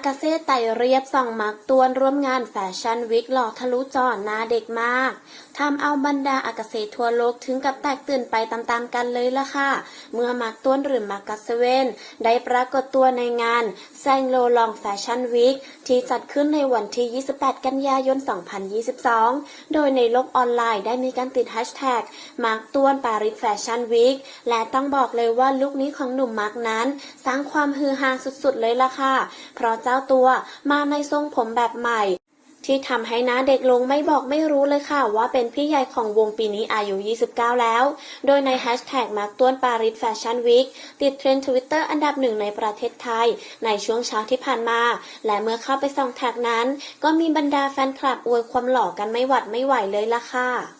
ากาเซ่ไต่เรียบส่องมักตวนร่วมงานแฟชั่นวิกหล่อทะลุจอหน้าเด็กมากทำเอาบรรดาอากาเซ่ทั่วโลกถึงกับแตกตื่นไปตามๆกันเลยล่ะค่ะ เมื่อมักตวนหรือมักกัสเวนได้ปรากฏตัวในงานแซงโลลองแฟชั่นวิกที่จัดขึ้นในวันที่ 28 กันยายน 2022 โดยในโลกออนไลน์ได้มีการติดแฮชแท็กมาร์กตวนปารีสแฟชั่นวีคและต้องบอกเลยว่าลุคนี้ของหนุ่มมาร์กนั้น สร้างความฮือฮาสุดๆเลยล่ะค่ะ เพราะเจ้าตัว มาในทรงผมแบบใหม่ ที่ทำให้น้าเด็กลงไม่บอกไม่รู้เลยค่ะ ว่าเป็นพี่ใหญ่ของวงปีนี้อายุ 29 แล้ว โดยในแฮชแท็กมาร์กต้วนปารีสแฟชั่นวีคติดเทรนด์ทวิตเตอร์อันดับหนึ่งในประเทศไทย ในช่วงเช้าที่ผ่านมา และเมื่อเข้าไปส่องแท็กนั้น ก็มีบรรดาแฟนคลับอวยความหล่อกันไม่หวัดไม่ไหวเลยล่ะค่ะ